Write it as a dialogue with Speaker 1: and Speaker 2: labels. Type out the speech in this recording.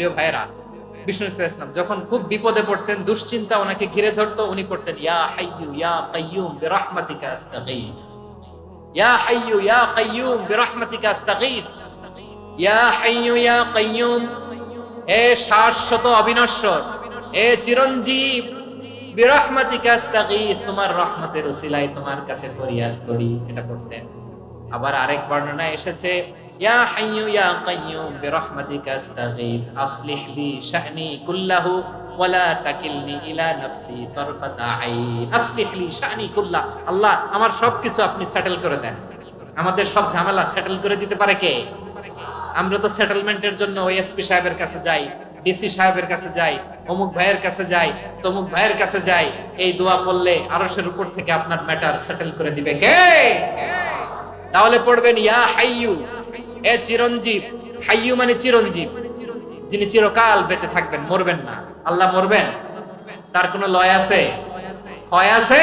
Speaker 1: প্রিয় ভাইরা বিষ্ণু ইসলাম যখন খুব বিপদে পড়তেন, দুশ্চিন্তা ওনাকে ঘিরে ধরতো, উনি পড়তেন, ইয়া হাইয়ু ইয়া কাইয়ুম বিরহমাতিকা ইয়া হাইয়ু ইয়া কাইয়ুম বিরহমাতিকা ইয়া হাইয়ু ইয়া কাইয়ুম এ শাশ্বত অবিনশ্বর এ চিরঞ্জীব, বিরহমাতিকা তোমার রহমতের উসিলায় তোমার কাছে ফরিয়াদ করি। এটা পড়তেন। আবার আরেক বর্ণনায় এসেছে, ইয়া হাইয়ু ইয়া কাইয়ুম বিরহমাতিকা আস্তাগীথ আসলিহ লি কুল্লাহু ওয়ালা তাকিলনি ইলা তারফাতা আইন, আসলিহ লি আল্লাহ আমার আপনি সেটেল করে দেন। আমাদের সব ঝামেলা সেটেল করে দিতে পারে কে? আমরা তো সেটেলমেন্টের জন্য সাহেবের কাছে যাই ডিসি সাহেবের কাছে যাই, অমুক ভাইয়ের কাছে যাই, তমুক ভাইয়ের কাছে যাই, এই দোয়া পড়লে আরশের উপর থেকে আপনার ম্যাটার সেটেল করে দিবে কে? তাহলে পড়বেন, ইয়া হাইয়ু, এ চিরঞ্জীব। হাইয়ু মানে চিরঞ্জীব। যিনি চিরকাল বেঁচে থাকবেন, মরবেন না। আল্লাহ মরবেন? তার কোনো লয় আছে? ক্ষয় আছে?